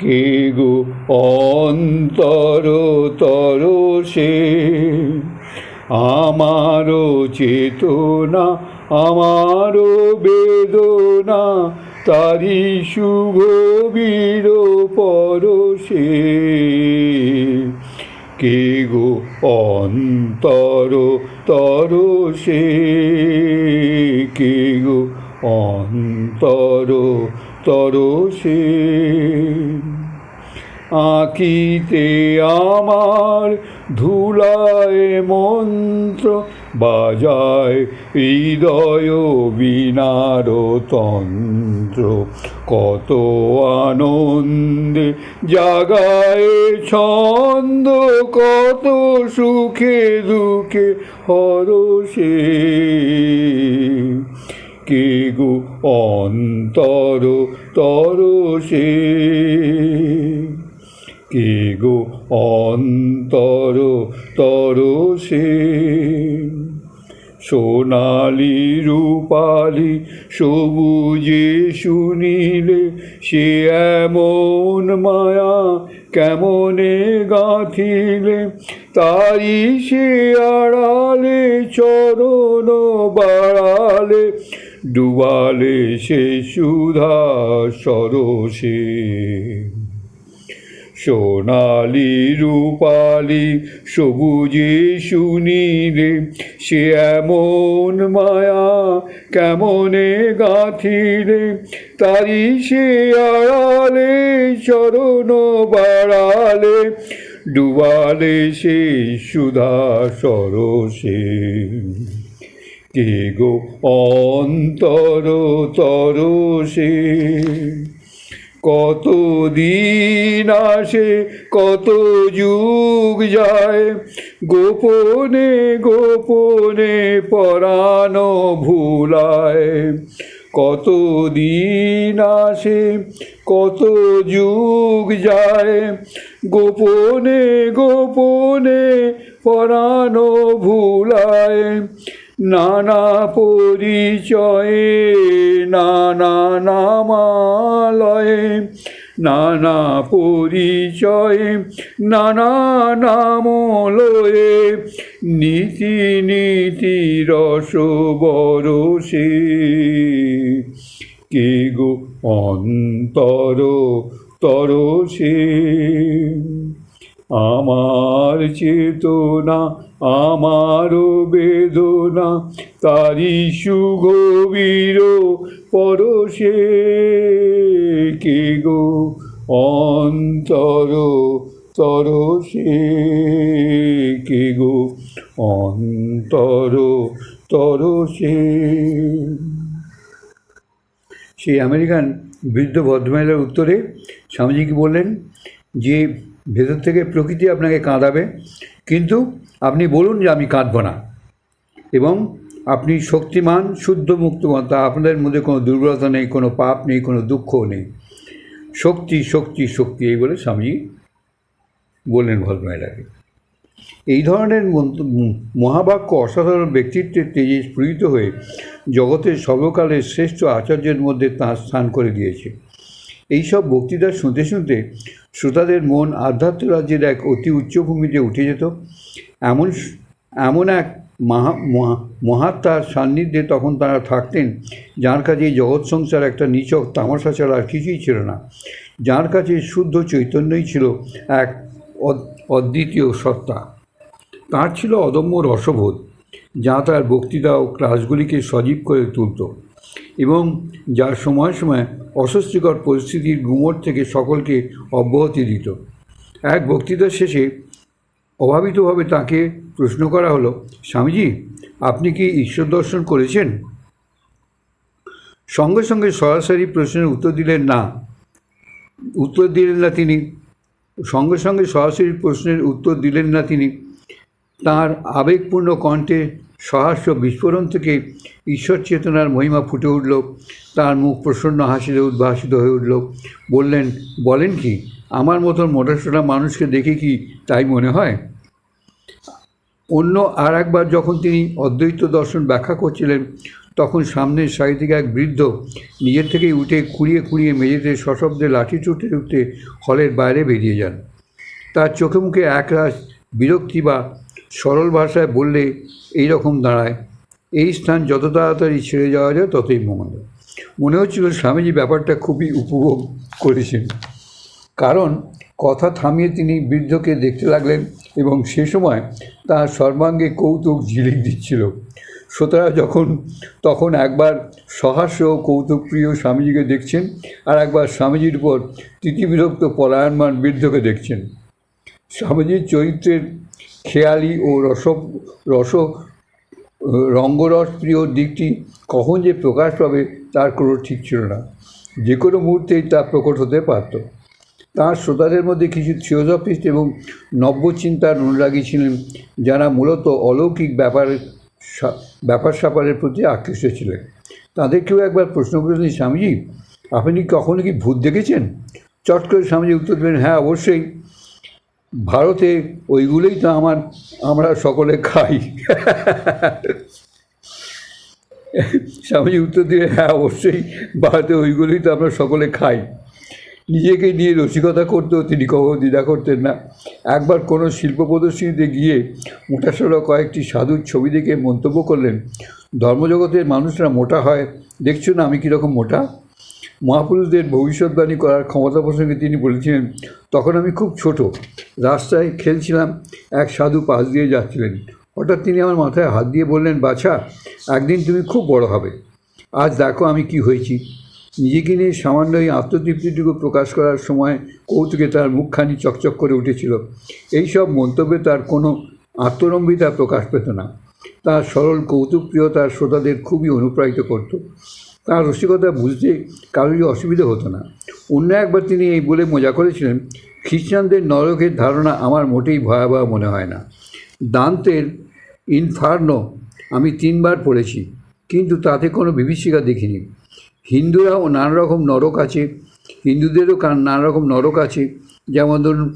কে গো অন্তর তর সে আমারও চেতনা, আমারও বেদনা, তারি শুভ বীর পরশে। কে গো অন্তর তর সে কে গো অন্তর তর সে আঁকিতে আমার ধুলায় মন্ত্র বাজায় হৃদয় বিনার তন্ত্র। কত আনন্দে জাগায় ছন্দ, কত সুখে দুঃখে হরষে কে গো অন্তর তর সে? কে গো অন্তর তর সে সোনালি রূপালি সবুজে শুনিলে সে এমন মায়া কেমনে গাঁথিলে? তাই সে আড়ালে, চরণ বাড়ালে, ডুবালে সে সুধা সরসে। সোনালি রূপালি সবুজে শুনিলে সে এমন মায়া কেমনে গাঁথিলে? তারি সে আড়ালে, চরণ বাড়ালে, ডুবালে সে সুধা সরসে। কে গো অন্তর তর সে কত দিন আসে, কত যুগ যায়। গোপনে গোপনে পরানো ভুলায়। কত দিন আসে, কত যুগ যায়। গোপনে গোপনে পরানো ভুলায়। নানা পরিচয়ে, নানা নামালয়ে, নানা পরিচয়ে, নানা নামলয়ে, নীতি নীতি রস বরসে কে গো অন্তর তরসে? আমার চেতনা আমারও বেদনা তারি সুগভীর পরশে। কে গো অন্তর তরসে? কে গো অন্তর তরসে? সেই আমেরিকান বৃদ্ধ ভদ্রমহিলার উত্তরে স্বামীজি কি বললেন? যে ভেতর থেকে প্রকৃতি আপনাকে কাঁদাবে। কিন্তু আপনি বলুন যে আমি কাঁদব না। এবং আপনি শক্তিমান, শুদ্ধ মুক্তমান তা আপনাদের মধ্যে কোনো দুর্বলতা নেই, কোনো পাপ নেই, কোনো দুঃখও নেই। শক্তি শক্তি শক্তি, এই বলে স্বামী বললেন ভদ্রমহিলাকে। এই ধরনের মহাবাক্য অসাধারণ ব্যক্তিত্বের তেজে স্ফুরিত হয়ে জগতের সর্বকালের শ্রেষ্ঠ আচার্যের মধ্যে তাঁর স্থান করে দিয়েছে। এইসব বক্তৃতা শুনতে শুনতে শ্রোতাদের মন আধ্যাত্ম রাজ্যের এক অতি উচ্চভূমিতে উঠে যেত। এমন এমন এক মহা, মহা- মহাত্মার সান্নিধ্যে তখন তারা থাকতেন, যার কাছে জগৎ সংসার একটা নিচক তামাশা ছাড়া আর কিছুই ছিল না। যার কাছে শুদ্ধ চৈতন্যই ছিল এক অদ- অদ্বিতীয় সত্তা। তার ছিল অদম্য রসবোধ, যা তার বক্তৃতা ও ক্লাসগুলিকে সজীব করে তুলত। এবং যা সময় সময় অস্বস্তিকর পরিস্থিতির গুমর থেকে সকলকে অব্যাহতি দিত। এক বক্তৃতার শেষে অভাবিতভাবে তাকে প্রশ্ন করা হলো, স্বামীজি, আপনি কি ঈশ্বর দর্শন করেছেন? সঙ্গে সঙ্গে সরাসরি প্রশ্নের উত্তর দিলেন, না। উত্তর দিলেন না তিনি। সঙ্গে সঙ্গে সরাসরি প্রশ্নের উত্তর দিলেন না তিনি। তার আবেগপূর্ণ কণ্ঠে সহাস্য বিস্ফোরণ থেকে ঈশ্বর চেতনার মহিমা ফুটে উঠল। তার মুখ প্রসন্ন হাসিতে উদ্ভাসিত হয়ে উঠল। বললেন, বলেন কি, আমার মতন মোটাসোটা মানুষকে দেখে কি তাই মনে হয়? অন্য আর একবার যখন তিনি অদ্বৈত দর্শন ব্যাখ্যা করছিলেন, তখন সামনের সারি এক বৃদ্ধ নিজের থেকেই উঠে খুঁড়িয়ে খুঁড়িয়ে মেঝেতে সশব্দে লাঠি ছুটতে ছুটতে হলের বাইরে বেরিয়ে যান। তার চোখে মুখে একরাশ বিরক্তি বা সরল ভাষায় বললে এই রকম দাঁড়ায়। এই স্থান যত তাড়াতাড়ি ছেড়ে যাওয়া যায় ততই মঙ্গল। মনে হচ্ছিল স্বামীজি ব্যাপারটা খুবই উপভোগ করেছেন। কারণ কথা থামিয়ে তিনি বৃদ্ধকে দেখতে লাগলেন এবং সে সময় তার সর্বাঙ্গে কৌতুক ঝিলিক দিচ্ছিল। শ্রোতারা যখন, তখন একবার সহাস্য ও কৌতুকপ্রিয় স্বামীজিকে দেখছেন আর একবার স্বামীজির উপর তিতিবিরক্ত পলায়নমান বৃদ্ধকে দেখছেন। স্বামীজির চরিত্রের খেয়ালি ও রস রস রঙ্গরস প্রিয় দিকটি কখন যে প্রকাশ পাবে তার কোনো ঠিক ছিল না। যে কোনো মুহূর্তেই তা প্রকট হতে পারত। তাঁর শ্রোতাদের মধ্যে কিছু থিওজফিস্ট এবং নব্যচিন্তার অনুরাগী ছিলেন, যারা মূলত অলৌকিক ব্যাপার ব্যাপার স্যাপারের প্রতি আকৃষ্ট ছিলেন। তাদেরকেও একবার প্রশ্ন করেছেন, স্বামীজি, আপনি কখনো কি ভূত দেখেছেন? চট করে স্বামীজি উত্তর দিলেন হ্যাঁ অবশ্যই। ভারতে ওইগুলোই তো আমার, আমরা সকলে খাই। স্বামীজি উত্তর দিয়ে হ্যাঁ অবশ্যই ভারতে ওইগুলোই তো আমরা সকলে খাই। নিজেকে নিয়ে রসিকতা করতেও তিনি কখনো দ্বিধা করতেন না। একবার কোনো শিল্প প্রদর্শনীতে গিয়ে মোটাসোটা কয়েকটি সাধুর ছবি দেখে মন্তব্য করলেন, ধর্মজগতের মানুষরা মোটা হয়, দেখছ না আমি কীরকম মোটা? মহাপুরুষদের ভবিষ্যৎবাণী করার ক্ষমতা প্রসঙ্গে তিনি বলেছিলেন, তখন আমি খুব ছোট, রাস্তায় খেলছিলাম, এক সাধু পাশ দিয়ে যাচ্ছিলেন। হঠাৎ তিনি আমার মাথায় হাত দিয়ে বললেন, বাছা, একদিন তুমি খুব বড় হবে। আজ দেখো আমি কি হয়েছি। নিজেকে নিয়ে সামান্য এই আত্মতৃপ্তিটুকু প্রকাশ করার সময় কৌতুকে তার মুখখানি চকচক করে উঠেছিল। এই সব মন্তব্যে তার কোনো আত্মরম্বিতা প্রকাশ পেত না। তার সরল কৌতুকপ্রিয় তার শ্রোতাদের খুবই অনুপ্রাণিত করত। তার রসিকতা বুঝতে কারোরই অসুবিধা হতো না। অন্য একবার তিনি এই বলে মজা করেছিলেন, খ্রিস্টানদের নরকের ধারণা আমার মোটেই ভয়াবহ মনে হয় না। দান্তের ইনফার্নো আমি তিনবার পড়েছি, কিন্তু তাতে কোনো বিভীষিকা দেখিনি। হিন্দুরাও নানা রকম নরক আছে, হিন্দুদেরও নানা রকম নরক আছে। যেমন ধরুন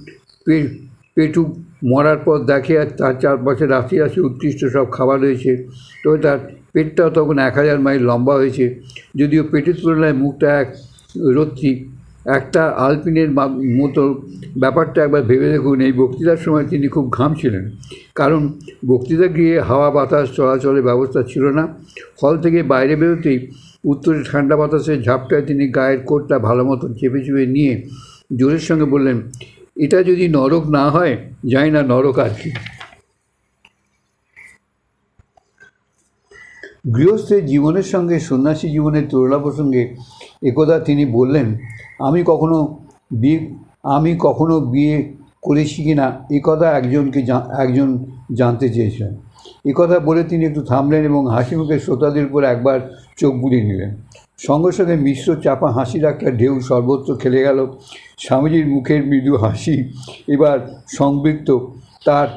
পেটু মরার পর দেখে আর তার চারপাশে রাশি রাশি উৎকৃষ্ট সব খাবার রয়েছে। তবে তার পেটটাও তখন এক হাজার মাইল লম্বা হয়েছে। যদিও পেটের তুলনায় মুখটা এক রত্তি। একটা আলপিনের মতো ব্যাপারটা একবার ভেবে দেখুন, এই বক্তৃতার সময় তিনি খুব ঘামছিলেন কারণ বক্তৃতা গিয়ে হাওয়া, বাতাস, চলাচলের ব্যবস্থা ছিল না। হল থেকে বাইরে বেরোতেই উত্তরে ঠান্ডা বাতাসের ঝাপটায় তিনি গায়ের কোটটা ভালো মতন চেপে চেপে নিয়ে জোরের সঙ্গে বললেন এটা যদি নরক না হয় জানি না নরক আর কি। গৃহস্থের জীবনের সঙ্গে সন্ন্যাসী জীবনের তুলনা প্রসঙ্গে একদা তিনি বললেন, আমি কখনো বিয়ে আমি কখনো বিয়ে করেছি কি না এ কথা একজনকে একজন জানতে চেয়েছিলেন। কথা বলে তিনি একটু থামলেন এবং হাসি মুখে শ্রোতাদের উপর একবার চোখ বুলিয়ে নিলেন। সঙ্গে সঙ্গে মিশ্র চাপা হাসির একটা ঢেউ সর্বত্র খেলে গেল। স্বামীজির মুখের মৃদু হাসি এবার সংবৃত্ত তার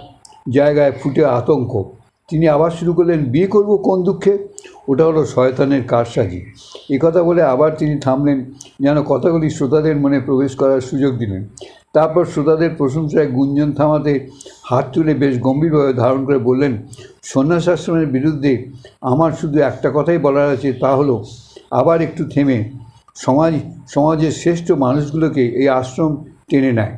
জায়গায় ফুটে আতঙ্ক। তিনি আবার শুরু করলেন, বিয়ে করব কোন দুঃখে? ওটা হলো শয়তানের কারসাজি। কথা বলে আবার তিনি থামলেন, যেন কথাগুলি শ্রোতাদের মনে প্রবেশ করার সুযোগ দিলেন। তারপর শ্রোতাদের প্রশংসায় গুঞ্জন থামাতে হাত তুলে বেশ গম্ভীরভাবে ধারণ করে বললেন সন্ন্যাস আশ্রমের বিরুদ্ধে আমার শুধু একটা কথাই বলার আছে, তা হলো আবার একটু থেমে সমাজ, সমাজের শ্রেষ্ঠ মানুষগুলোকে এই আশ্রম টেনে নেয়।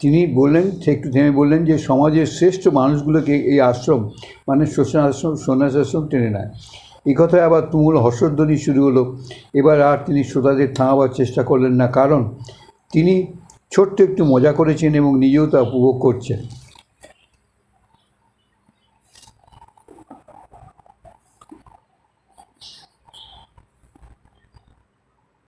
তিনি বললেন, একটু থেমে বললেন যে সমাজের শ্রেষ্ঠ মানুষগুলোকে এই আশ্রম মানে আশ্রম সন্ন্যাস আশ্রম টেনে নেয়। এই কথায় আবার তুমুল হর্ষধ্বনি শুরু হলো। এবার আর তিনি শ্রোতাদের থামাবার চেষ্টা করলেন না, কারণ তিনি ছোট্ট একটু মজা করেছেন এবং নিজেও তা উপভোগ করছেন।